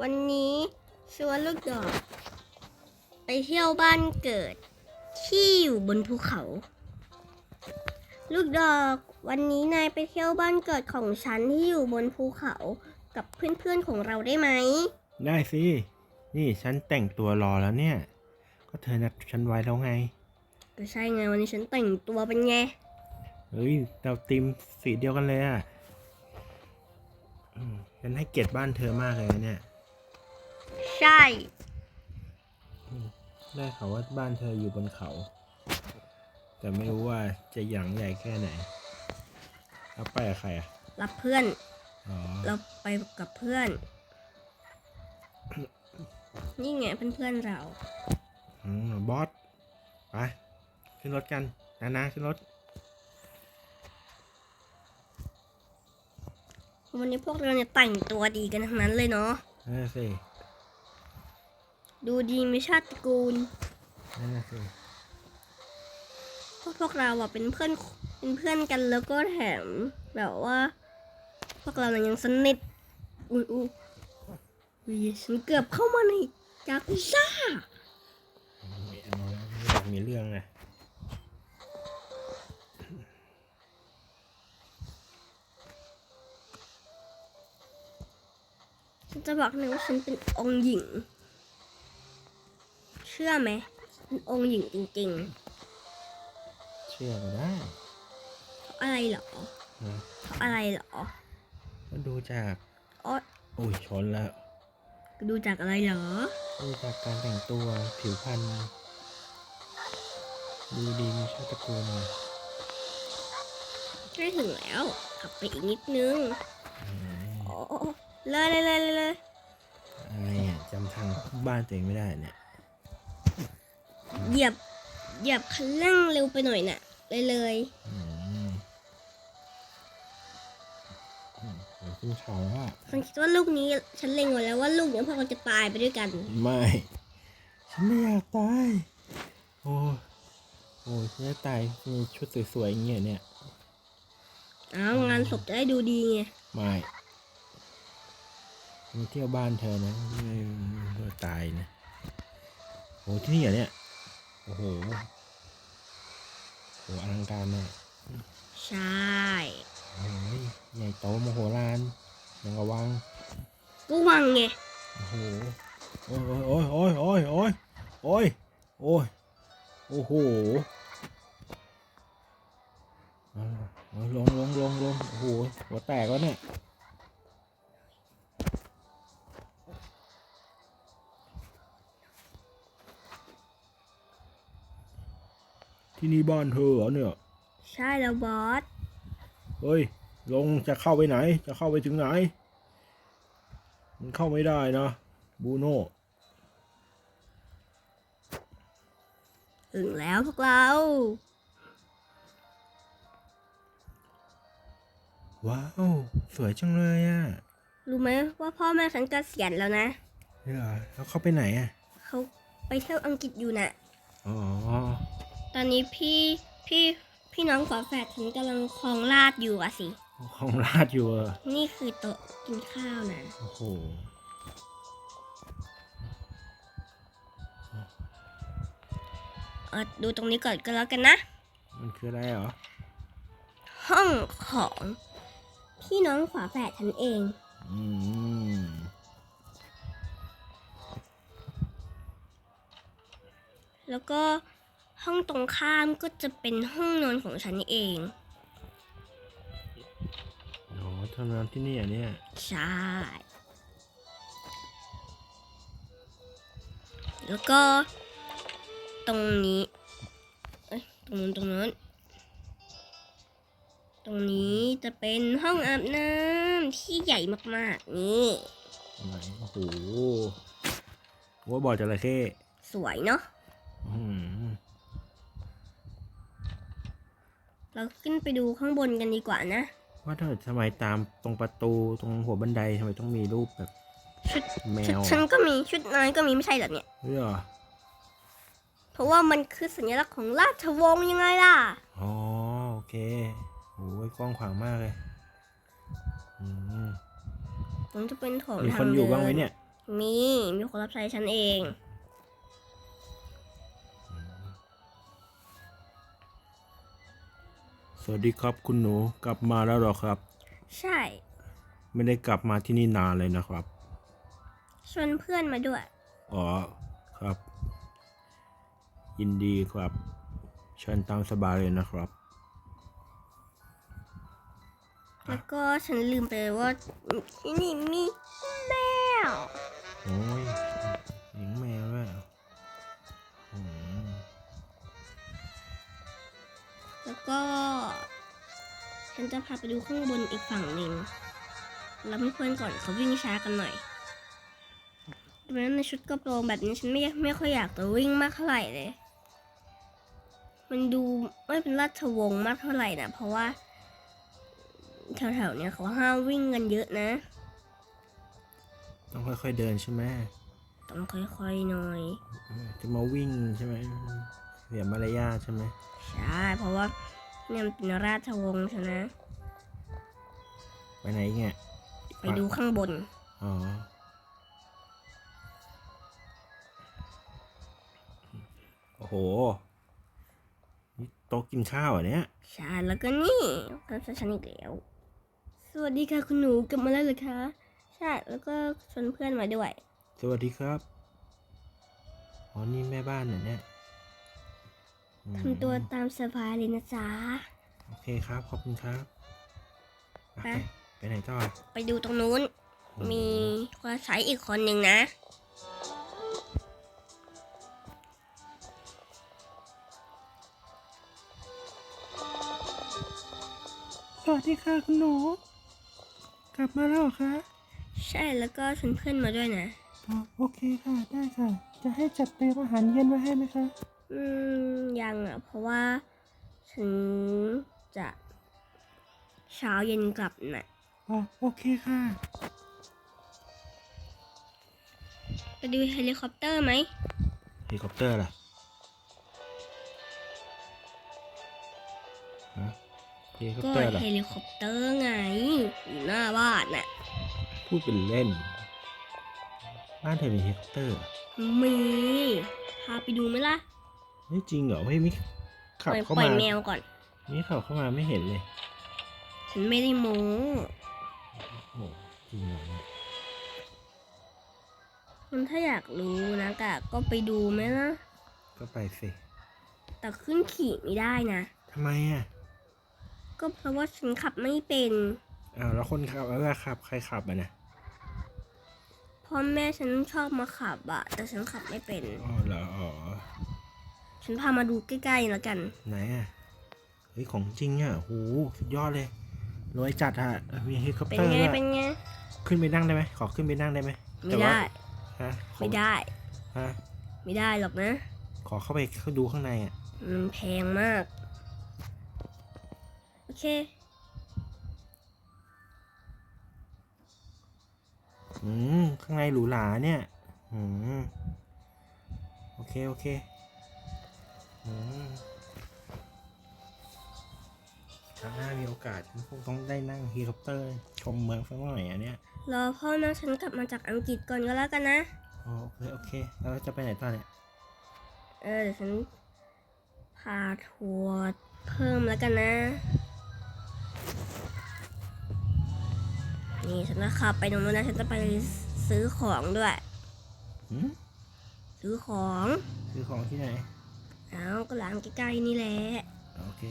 วันนี้ชวนลูกดอก ไปเที่ยวบ้านเกิด ที่อยู่บนภูเขา ลูกดอกวันนี้นายไปเที่ยวบ้านเกิดของฉันที่อยู่บนภูเขากับเพื่อนๆของเราได้ไหม ได้สิ นี่ฉันแต่งตัวรอแล้วเนี่ย ก็เธอนัดฉันไว้แล้วไง ก็ใช่ไงวันนี้ฉันแต่งตัวเป็นไง เฮ้ย เราตีมสีเดียวกันเลยอะอืมฉันให้เกียรติบ้านเธอมากเลยนะเนี่ย ใช่ ได้ข่าวว่าบ้านเธออยู่บนเขา แต่ไม่รู้ว่าจะหยังใหญ่แค่ไหนแล้วไปกับใครอะรับเพื่อน อ๋อเราไปกับเพื่อน นี่ไงเพื่อนๆเรา อืมบอสไปขึ้นรถกันนะนะขึ้นรถ วันนี้พวกเราเนี่ยแต่งตัวดีกันทั้งนั้นเลยเนาะ นั่นนะสิ ดูดีมีชาติตระกูลนั่นนะสิพวกพวกเราอะเป็นเพื่อนเป็นเพื่อนกันแล้วก็แถมแบบว่า พวกเราเนี่ยยังสนิทอุ้ยอุ้ยอุ้ยฉันเกือบเข้ามาในจากพิซซ่าไม่เอาแล้วไม่อยากมีเรื่องนะฉันจะบอกนะว่าฉันเป็นองค์หญิงเชื่อไหมเป็นองค์หญิงจริงเชื่อก็ได้ๆเพราะอะไรเหรอนะเพราะอะไรเหรอก็ดูจากอ๋ออุ้ยชนแล้วดูจากอะไรเหรอ ดูจากการแต่งตัวผิวพรรณดูดีมีชาติตระกูลเลยใกล้ถึงแล้วขับไปอีกนิดนึงอืมโอ้เลยเลยเลยเลยเลยอะไรอะจำทางบ้านตัวเองไม่ได้เนี่ย เหยียบเหยียบคันเร่งเร็วไปหน่อยน่ะ เลยเลยอืมอืมเดี๋ยวขึ้นเขาแล้วอะฉันคิดว่าลูกนี้ฉันเล็งไว้แล้วว่าลูกเนี้ยพวกเราจะตายไปด้วยกัน ไม่ ฉันไม่อยากตาย โอ้ยโอ้ยฉันจะตายมีชุดสวยๆอย่างเงี้ยเนี่ยอ้าวงานศพจะได้ดูดีไง ไม่มาเที่ยวบ้านเธอนะไม่ไม่ตายนะโอ้ที่นี่เหรอเนี่ย โอ้โหโหอลังการมากใช่โอ้ยใหญ่โตมโหฬารยังกระวังก็วังไงโอ้โหโอ้ยโอ้ยโอ้ยโอ้ยโอ้ยโอ้ยโอ้ยโอ้โหเอาเอาลงลงลงลงโอ้โหหัวแตกแล้วเนี่ย ที่นี่บ้านเธอเหรอเนี่ย ใช่แล้วบอส เฮ้ย ลงจะเข้าไปไหน จะเข้าไปถึงไหน มันเข้าไม่ได้นะ บูโน่ถึงแล้วพวกเรา ว้าว สวยจังเลยอะ่ะรู้ไหมว่าพ่อแม่ฉันเกษียณแล้วนะเหรอแล้วเข้าไปไหนอะ่ะ เขาไปเที่ยวอังกฤษอยู่น่ะ อ๋อ ตอนนี้พี่พี่พี่น้องฝาแฝดฉันกำลังคลองราดอยู่อะสิ ของราดอยู่อะนี่คือโต๊ะกินข้าวนะ โอ้โหเออดูตรงนี้ก่อนก็แล้วกันนะ มันคืออะไรเหรอห้องของ พี่น้องฝาแฝดฉันเอง อืมแล้วก็ ห้องตรงข้ามก็จะเป็นห้องนอนของฉันเอง อ๋อทำงานที่นี่อะเนี่ย ใช่ แล้วก็ตรงนี้ เอ้ย ตรงนู้นตรงนู้น ตรงนี้จะเป็นห้องอาบน้ำที่ใหญ่มากๆ นี่ไหนโอ้โหว่าบ่อจระเข้สวยเนาะ อืม เราขึ้นไปดูข้างบนกันดีกว่านะ ว่าถ้าทำไมตามตรงประตูตรงหัวบันไดทำไมต้องมีรูปแบบ ชุดแมชุดวฉันก็มีชุดนายก็มีไม่ใช่เหรอเนี่ย เรื่องเพราะว่ามันคือสัญลักษณ์ของราชวงศ์ยังไงล่ะ อ๋อโอเคโอ้ยกว้างขวางมากเลยอืมผมจะเป็นโถงมีทางคนอยู่เดิบ้างไหมเนี่ยมมีมีคนรับใช้ฉันเอง สวัสดีครับคุณหนูกลับมาแล้วเหรอครับ ใช่ ไม่ได้กลับมาที่นี่นานเลยนะครับชวนเพื่อนมาด้วย อ๋อครับ ยินดีครับเชิญตามสบายเลยนะครับ แล้วก็ฉันลืมไปเลยว่าที่นี่มีแมวโอ้ย ฉันจะพาไปดูข้างบนอีกฝั่งหนึ่งแล้วเพื่อนๆก่อนเขาวิ่งช้ากันหน่อยดังนั้นในชุดกระโปรงแบบนี้ฉันไม่ไม่ค่อยอยากจะวิ่งมากเท่าไหร่เลย มันดูไม่เป็นราชวงศ์มากเท่าไหร่นะเพราะว่าแถวๆเนี้ยเขาห้ามวิ่งกันเยอะนะ ต้องค่อยๆเดินใช่ไหมต้องค่อยๆหน่อย จะมาวิ่งใช่ไหมเสียมารยาทใช่ไหมใช่เพราะว่า เนี่ยมันเป็นราชวงศ์ใช่ไหมไปไหนเนี่ยไปดูข้างบน อ๋อ โอ้โห นี่โต๊ะกินข้าวเหรอะเนี่ย ใช่ แล้วก็นี่ความสัฉันอีกแล้ว สวัสดีค่ะคุณหนูกลับมาแล้วเหรอคะ ใช่ แล้วก็ชวนเพื่อนมาด้วย สวัสดีครับ อ๋อ นี่แม่บ้านเหรอเนี่ยอืม ทำตัวตามสบายเลยนะจ๊ะ โอเคครับ ขอบคุณครับอะไปไปไปไหนต่อ ไปดูตรงนู้น มีคนใช้อีกคนหนึ่งนะ สวัสดีค่ะคุณหนู กลับมาแล้วเหรอคะใช่แล้วก็ชวนเพื่อนมาด้วยนะอ๋อโอเคค่ะ ได้ค่ะ จะให้จัดเตรียมอาหารเย็นไว้ให้ไหมคะ อืม ยังอะ เพราะว่าฉันจะเช้าเย็นกลับน่ะอ๋อโอเคค่ะ ไปดูเฮลิคอปเตอร์ไหม เฮลิคอปเตอร์ล่ะฮะเฮลิคอปก็เตอร์ล่ะเฮลิคอปเตอร์ไง อยู่หน้าบ้านน่ะ พูดเป็นเล่น บ้านเธอมีเฮลิคอปเตอร์เหรอมี พาไปดูไหมล่ะ เฮ้ยจริงเหรอไม่มีขับปล่อยเข้าปล่อมายแมวก่อนนี่ขับเข้ามาไม่เห็นเลยฉันไม่ได้โม้โอ้จริงเหรอเนี่ยมันถ้าอยากรู้นะกะก็ไปดูไหมล่ะก็ไปสิแต่ขึ้นขี่ไม่ได้นะ ทำไมอะก็เพราะว่าฉันขับไม่เป็น อ้าวแล้วคนขับแล้วว่าขับใครขับอะนะพ่อแม่ฉันชอบมาขับอะแต่ฉันขับไม่เป็นอ๋อเหรออ๋อ ฉันพามาดูใกล้ๆแล้วกัน ไหนอะเฮ้ยของจริงอะโหสุดยอดเลยรวยจัดอะมีเฮลิคอปเป็นเตอร์ไง ด้วยเป็นไง ขึ้นไปนั่งได้ไหมขอขึ้นไปนั่งได้ไหมไม่แต่ว่าได้ ฮะขอไม่ได้ ฮะไม่ได้หรอกนะ ขอเข้าไปดูข้างในอะมันแพงมาก โอเค อืมข้างในหรูหราเนี่ยอืมโอเคโอเคอืม ครั้งหน้ามีโอกาสฉันคงต้องได้นั่งเฮลิคอปเตอร์ ชมเมืองสักหน่อยอะเนี่ยรอพ่อแม่ฉันกลับมาจากอังกฤษก่อนก็แล้วกันนะอ๋อโอเคโอเคแล้วจะไปไหนต่อเนี่ยเออเดี๋ยวฉันพาทัวร์เพิ่มแล้วกันนะ นี่ฉันจะขับไปตรงนู้นนะฉันจะไปซื้อของด้วย หืมซื้อของ ซื้อของที่ไหน เอาก็ร้านใกล้ๆนี่แหละ โอเค